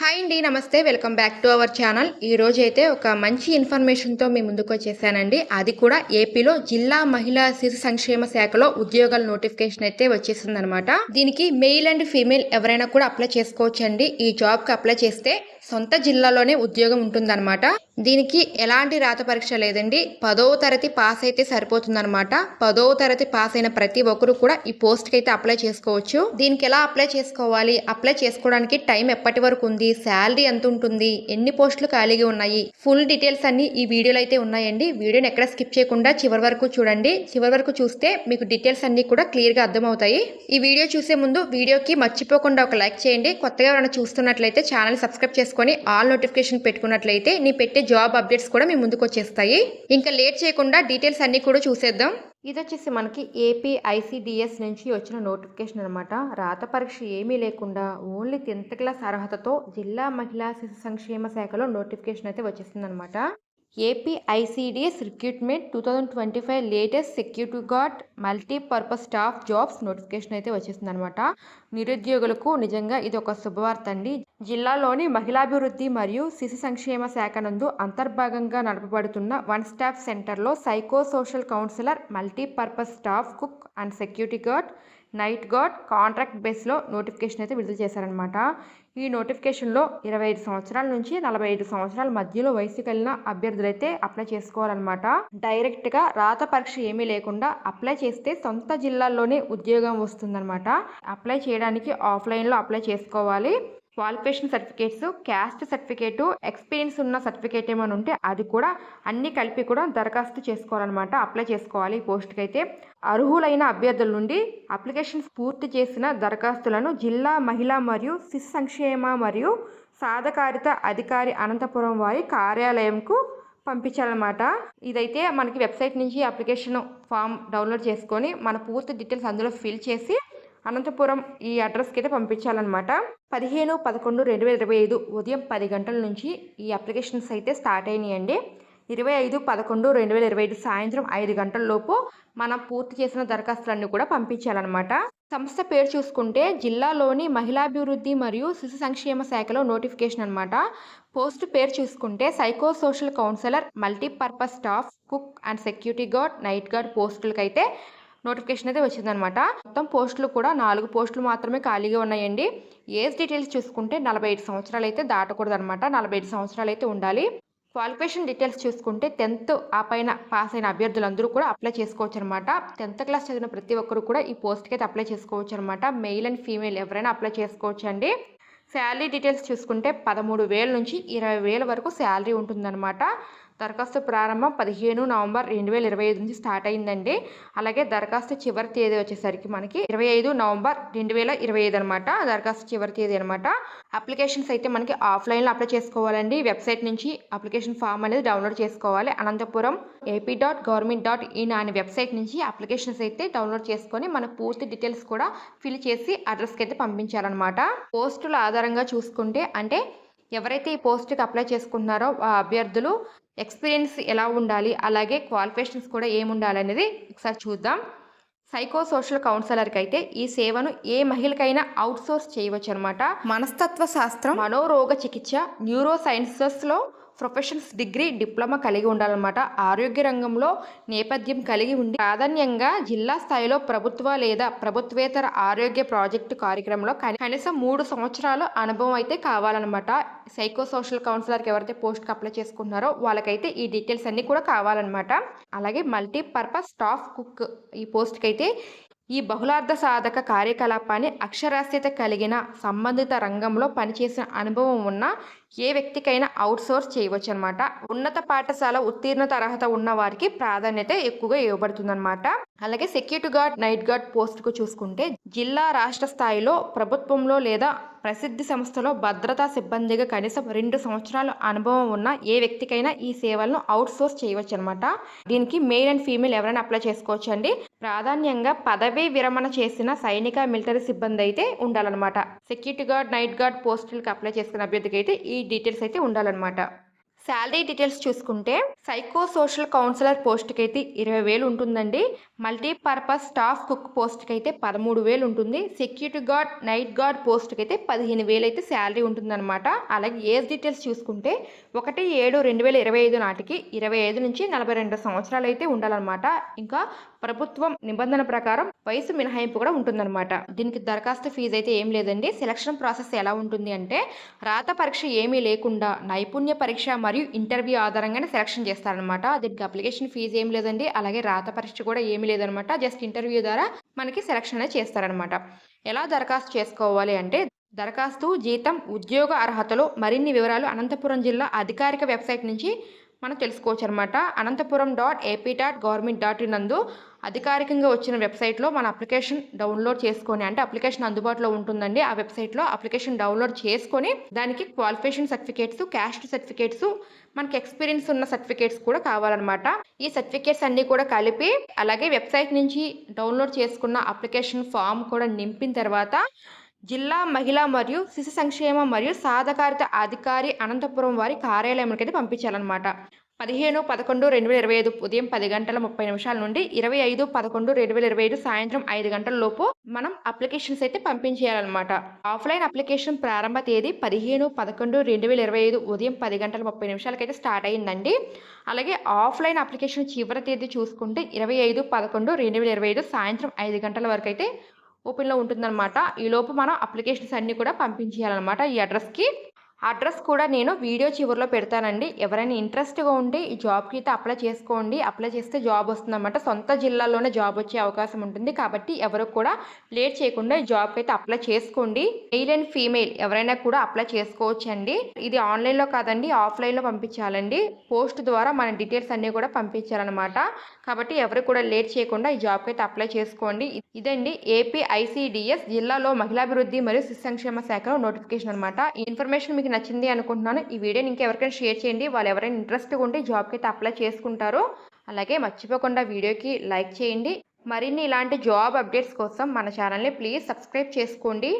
Hi అండి నమస్తే. Welcome back to our channel. ఈ అయితే ఒక మంచి ఇన్ఫర్మేషన్తో మీ ముందుకు వచ్చేసానండి. అది కూడా ఏపీలో జిల్లా మహిళా శిశు సంక్షేమ శాఖలో ఉద్యోగాల నోటిఫికేషన్ అయితే వచ్చేసిందనమాట. దీనికి మెయిల్ అండ్ ఫీమేల్ ఎవరైనా కూడా అప్లై చేసుకోవచ్చండి. ఈ జాబ్కి అప్లై చేస్తే సొంత జిల్లాలోనే ఉద్యోగం ఉంటుందన్నమాట దీనికి ఎలాంటి రాత పరీక్ష లేదండి. పదవ తరగతి పాస్ అయితే సరిపోతుందన్నమాట. పదవ తరగతి పాస్ అయిన ప్రతి ఒక్కరు కూడా ఈ పోస్ట్కి అయితే అప్లై చేసుకోవచ్చు. దీనికి ఎలా అప్లై చేసుకోవాలి? అప్లై చేసుకోవడానికి టైం ఎప్పటి వరకు ఉంది? శాలరీ ఎంత ఉంటుంది? ఎన్ని పోస్టులు ఖాళీగా ఉన్నాయి? ఫుల్ డీటెయిల్స్ అన్ని ఈ వీడియోలో అయితే ఉన్నాయండి. వీడియోని ఎక్కడ స్కిప్ చేయకుండా చివరి వరకు చూడండి. చివరి వరకు చూస్తే మీకు డీటెయిల్స్ అన్ని కూడా క్లియర్గా అర్థమవుతాయి. ఈ వీడియో చూసే ముందు వీడియోకి మర్చిపోకుండా ఒక లైక్ చేయండి. కొత్తగా ఎవరైనా చూస్తున్నట్లయితే ఛానల్ సబ్స్క్రైబ్ చేసుకొని ఆల్ నోటిఫికేషన్ పెట్టుకున్నట్లయితే నీ పెట్టే జాబ్ అప్డేట్స్ కూడా మీ ముందుకు వచ్చేస్తాయి ఇంకా లేట్ చేయకుండా డీటెయిల్స్ అన్ని కూడా చూసేద్దాం. ఇది వచ్చేసి మనకి ఏపీఐసిడిఎస్ నుంచి వచ్చిన నోటిఫికేషన్ అనమాట రాత పరీక్ష ఏమీ లేకుండా ఓన్లీ టెన్త్ క్లాస్ అర్హతతో జిల్లా మహిళా శిశు సంక్షేమ శాఖలో నోటిఫికేషన్ అయితే వచ్చేసింది అనమాట AP ICDS recruitment two thousand twenty five latest security guard multipurpose staff jobs notification అయితే వచ్చేసింది అనమాట నిరుద్యోగులకు నిజంగా ఇది ఒక శుభవార్త అండి. జిల్లాలోని మహిళాభివృద్ధి మరియు శిశు సంక్షేమ శాఖ నందు అంతర్భాగంగా నడపబడుతున్న వన్ స్టాప్ సెంటర్లో psycho social counsellor multipurpose staff cook and security guard night guard contract బేస్లో నోటిఫికేషన్ అయితే విడుదల చేశారనమాట ఈ నోటిఫికేషన్లో ఇరవై ఐదు సంవత్సరాల నుంచి నలభై ఐదు సంవత్సరాల మధ్యలో వయసు కలిగిన అభ్యర్థులైతే అప్లై చేసుకోవాలన్నమాట. డైరెక్ట్గా రాత పరీక్ష ఏమీ లేకుండా అప్లై చేస్తే సొంత జిల్లాల్లోనే ఉద్యోగం వస్తుందన్నమాట. అప్లై చేయడానికి ఆఫ్లైన్లో అప్లై చేసుకోవాలి. Qualification certificates caste certificate experience ఉన్న సర్టిఫికేట్ ఏమైనా ఉంటే అది కూడా అన్ని కలిపి కూడా దరఖాస్తు చేసుకోవాలన్నమాట అప్లై చేసుకోవాలి. ఈ పోస్ట్కి అయితే అర్హులైన అభ్యర్థుల నుండి అప్లికేషన్స్ పూర్తి చేసిన దరఖాస్తులను జిల్లా మహిళా మరియు శిశు సంక్షేమ మరియు సాధకారిత అధికారి అనంతపురం వారి కార్యాలయంకు పంపించాలన్నమాట. ఇదైతే మనకి వెబ్సైట్ నుంచి అప్లికేషన్ ఫామ్ డౌన్లోడ్ చేసుకొని మన పూర్తి డీటెయిల్స్ అందులో ఫిల్ చేసి అనంతపురం ఈ అడ్రస్కి అయితే పంపించాలన్నమాట. పదిహేను పదకొండు రెండు వేల ఇరవై ఐదు ఉదయం పది గంటల నుంచి ఈ అప్లికేషన్స్ అయితే స్టార్ట్ అయినాయండి. ఇరవై ఐదు పదకొండు రెండు వేల ఇరవై ఐదు సాయంత్రం ఐదు గంటల లోపు మనం పూర్తి చేసిన దరఖాస్తులన్నీ కూడా పంపించాలన్నమాట. సంస్థ పేరు చూసుకుంటే జిల్లాలోని మహిళాభివృద్ధి మరియు శిశు సంక్షేమ శాఖలో నోటిఫికేషన్ అనమాట పోస్ట్ పేరు చూసుకుంటే psycho social counsellor multipurpose staff cook and security guard night guard పోస్టులకైతే notification అయితే వచ్చిందనమాట. మొత్తం పోస్టులు కూడా నాలుగు పోస్టులు మాత్రమే ఖాళీగా ఉన్నాయండి. ఏజ్ డీటెయిల్స్ చూసుకుంటే నలభై ఐదు సంవత్సరాలు అయితే దాటకూడదు అనమాట నలభై ఐదు సంవత్సరాలు అయితే ఉండాలి. క్వాలిఫికేషన్ డీటెయిల్స్ చూసుకుంటే టెన్త్ ఆ పైన పాస్ అయిన అభ్యర్థులందరూ కూడా అప్లై చేసుకోవచ్చు అనమాట టెన్త్ క్లాస్ చదివిన ప్రతి ఒక్కరు కూడా ఈ పోస్ట్కి అయితే అప్లై చేసుకోవచ్చు అనమాట మెయిల్ అండ్ ఫీమేల్ ఎవరైనా అప్లై చేసుకోవచ్చు అండి శాలరీ డీటెయిల్స్ చూసుకుంటే పదమూడు వేల నుంచి ఇరవై వేల వరకు శాలరీ ఉంటుందన్నమాట దరఖాస్తు ప్రారంభం పదిహేను నవంబర్ రెండు వేల ఇరవై ఐదు నుంచి స్టార్ట్ అయిందండి. అలాగే దరఖాస్తు చివరి తేదీ వచ్చేసరికి మనకి ఇరవై ఐదు నవంబర్ రెండు వేల ఇరవై ఐదు అనమాట దరఖాస్తు చివరి తేదీ అనమాట అప్లికేషన్స్ అయితే మనకి ఆఫ్లైన్లో అప్లై చేసుకోవాలండి. వెబ్సైట్ నుంచి అప్లికేషన్ ఫామ్ అనేది డౌన్లోడ్ చేసుకోవాలి. Anantapuram AP dot government dot in అనే వెబ్సైట్ నుంచి అప్లికేషన్స్ అయితే డౌన్లోడ్ చేసుకొని మన పూర్తి డీటెయిల్స్ కూడా ఫిల్ చేసి అడ్రస్కి అయితే పంపించాలన్నమాట పోస్టుల ఆధారంగా చూసుకుంటే అంటే ఎవరైతే ఈ పోస్ట్కి అప్లై చేసుకుంటున్నారో ఆ అభ్యర్థులు ఎక్స్పీరియన్స్ ఎలా ఉండాలి అలాగే క్వాలిఫికేషన్స్ కూడా ఏముండాలి అనేది ఒకసారి చూద్దాం. సైకో సోషల్ కౌన్సిలర్కి అయితే ఈ సేవను ఏ మహిళకైనా అవుట్ సోర్స్ చేయవచ్చు అనమాట మనస్తత్వ శాస్త్రం మనోరోగ చికిత్స న్యూరో సైన్సెస్లో ప్రొఫెషన్స్ డిగ్రీ డిప్లొమా కలిగి ఉండాలన్నమాట. ఆరోగ్య రంగంలో నేపథ్యం కలిగి ఉండి ప్రాధాన్యంగా జిల్లా స్థాయిలో ప్రభుత్వ లేదా ప్రభుత్వేతర ఆరోగ్య ప్రాజెక్టు కార్యక్రమంలో కనీసం మూడు సంవత్సరాల అనుభవం అయితే కావాలన్నమాట. సైకో సోషల్ కౌన్సిలర్కి ఎవరైతే పోస్ట్కి అప్లై చేసుకుంటున్నారో వాళ్ళకైతే ఈ డీటెయిల్స్ అన్నీ కూడా కావాలన్నమాట. అలాగే మల్టీపర్పస్ స్టాఫ్ కుక్ ఈ పోస్ట్కి అయితే ఈ బహుళార్థ సాధక కార్యకలాపాన్ని అక్షరాస్యత కలిగిన సంబంధిత రంగంలో పనిచేసిన అనుభవం ఉన్న ఏ వ్యక్తికైనా అవుట్ సోర్స్ చేయవచ్చు అనమాట ఉన్నత పాఠశాల ఉత్తీర్ణత అర్హత ఉన్న వారికి ప్రాధాన్యత ఎక్కువగా ఇవ్వబడుతుందన్నమాట అలాగే సెక్యూరిటీ గార్డ్ నైట్ గార్డ్ పోస్టుకు చూసుకుంటే జిల్లా రాష్ట్ర స్థాయిలో ప్రభుత్వంలో లేదా ప్రసిద్ధి సంస్థలో భద్రతా సిబ్బందిగా కనీసం రెండు సంవత్సరాల అనుభవం ఉన్న ఏ వ్యక్తికైనా ఈ సేవలను అవుట్ సోర్స్ చేయవచ్చు అనమాట దీనికి మెయిల్ అండ్ ఫీమేల్ ఎవరైనా అప్లై చేసుకోవచ్చు అండి ప్రాధాన్యంగా పదవీ విరమణ చేసిన సైనిక మిలిటరీ సిబ్బంది అయితే ఉండాలన్నమాట సెక్యూరిటీ గార్డ్ నైట్ గార్డ్ పోస్టులకు అప్లై చేసుకున్న అభ్యర్థికి అయితే ఈ డీటెయిల్స్ అయితే ఉండాలన్నమాట. శాలరీ డీటెయిల్స్ చూసుకుంటే సైకో సోషల్ కౌన్సిలర్ పోస్ట్కి అయితే ఇరవై వేలు ఉంటుందండి. మల్టీపర్పస్ స్టాఫ్ కుక్ పోస్ట్కి అయితే పదమూడు వేలు ఉంటుంది. సెక్యూరిటీ గార్డ్ నైట్ గార్డ్ పోస్ట్కి అయితే పదిహేను వేలు అయితే శాలరీ ఉంటుందన్నమాట. అలాగే ఏజ్ డీటెయిల్స్ చూసుకుంటే ఒకటి ఏడు రెండు వేల ఇరవై ఐదు నాటికి ఇరవై ఐదు నుంచి నలభై రెండు సంవత్సరాలు అయితే ఉండాలన్నమాట. ఇంకా ప్రభుత్వం నిబంధన ప్రకారం వయసు మినహాయింపు కూడా ఉంటుందన్నమాట. దీనికి దరఖాస్తు ఫీజు అయితే ఏం లేదండి. సెలక్షన్ ప్రాసెస్ ఎలా ఉంటుంది అంటే రాత పరీక్ష ఏమీ లేకుండా నైపుణ్య పరీక్ష మరియు ఇంటర్వ్యూ ఆధారంగానే సెలక్షన్ చేస్తారనమాట దీనికి అప్లికేషన్ ఫీజు ఏం లేదండి. అలాగే రాత పరీక్ష కూడా ఏమీ లేదనమాట జస్ట్ ఇంటర్వ్యూ ద్వారా మనకి సెలక్షన్ అనేది చేస్తారనమాట ఎలా దరఖాస్తు చేసుకోవాలి అంటే దరఖాస్తు జీతం ఉద్యోగ అర్హతలు మరిన్ని వివరాలు అనంతపురం జిల్లా అధికారిక వెబ్సైట్ నుంచి మనం తెలుసుకోవచ్చు అనమాట Anantapuram dot AP dot government dot in నందు అధికారికంగా వచ్చిన వెబ్సైట్లో మన అప్లికేషన్ డౌన్లోడ్ చేసుకొని అంటే అప్లికేషన్ అందుబాటులో ఉంటుందండి. ఆ వెబ్సైట్లో అప్లికేషన్ డౌన్లోడ్ చేసుకొని దానికి క్వాలిఫికేషన్ సర్టిఫికేట్స్ క్యాస్ట్ సర్టిఫికేట్స్ మనకి ఎక్స్పీరియన్స్ ఉన్న సర్టిఫికేట్స్ కూడా కావాలన్నమాట. ఈ సర్టిఫికేట్స్ అన్నీ కూడా కలిపి అలాగే వెబ్సైట్ నుంచి డౌన్లోడ్ చేసుకున్న అప్లికేషన్ ఫామ్ కూడా నింపిన తర్వాత జిల్లా మహిళా మరియు శిశు సంక్షేమ మరియు సాధకారిత అధికారి అనంతపురం వారి కార్యాలయంకి అయితే పంపించాలన్నమాట. పదిహేను పదకొండు రెండు వేల ఇరవై ఐదు ఉదయం పది గంటల ముప్పై నిమిషాల నుండి ఇరవై ఐదు పదకొండు రెండు వేల ఇరవై ఐదు సాయంత్రం ఐదు గంటల లోపు మనం అప్లికేషన్స్ అయితే పంపించేయాలన్నమాట. ఆఫ్లైన్ అప్లికేషన్ ప్రారంభ తేదీ పదిహేను పదకొండు రెండు వేల ఇరవై ఐదు ఉదయం పది గంటల ముప్పై నిమిషాలకైతే స్టార్ట్ అయ్యిందండి అలాగే ఆఫ్లైన్ అప్లికేషన్ చివరి తేదీ చూసుకుంటే ఇరవై ఐదు పదకొండు రెండు వేల ఇరవై ఐదు సాయంత్రం ఐదు గంటల వరకు అయితే ఓపెన్లో ఉంటుందన్నమాట. ఈలోపు మనం అప్లికేషన్స్ అన్నీ కూడా పంపించేయాలన్నమాట ఈ అడ్రస్కి. అడ్రస్ కూడా నేను వీడియో చివరిలో పెడతానండి. ఎవరైనా ఇంట్రెస్ట్గా ఉంటే ఈ జాబ్కి అయితే అప్లై చేసుకోండి. అప్లై చేస్తే జాబ్ వస్తుందన్నమాట. సొంత జిల్లాలోనే జాబ్ వచ్చే అవకాశం ఉంటుంది. కాబట్టి ఎవరు కూడా లేట్ చేయకుండా ఈ జాబ్కి అయితే అప్లై చేసుకోండి. మెయిల్ అండ్ ఫీమేల్ ఎవరైనా కూడా అప్లై చేసుకోవచ్చండి. ఇది ఆన్లైన్లో కాదండి ఆఫ్లైన్లో పంపించాలండి. పోస్ట్ ద్వారా మన డీటెయిల్స్ అన్నీ కూడా పంపించాలన్నమాట. కాబట్టి ఎవరు కూడా లేట్ చేయకుండా ఈ జాబ్కి అయితే అప్లై చేసుకోండి. ఇదండి ఏపీ ఐసీడిఎస్ జిల్లాలో మహిళాభివృద్ధి మరియు శిశు సంక్షేమ శాఖలో నోటిఫికేషన్ అనమాట ఈ ఇన్ఫర్మేషన్ మీకు నచ్చింది అనుకుంటున్నాను. ఈ వీడియోని ఇంకెవరికైనా షేర్ చేయండి. వాళ్ళు ఎవరైనా ఇంట్రెస్ట్గా ఉంటే జాబ్కి అయితే అప్లై చేసుకుంటారో. అలాగే మర్చిపోకుండా వీడియోకి లైక్ చేయండి. మరిన్ని ఇలాంటి జాబ్ అప్డేట్స్ కోసం మన ఛానల్ని ప్లీజ్ సబ్స్క్రైబ్ చేసుకోండి.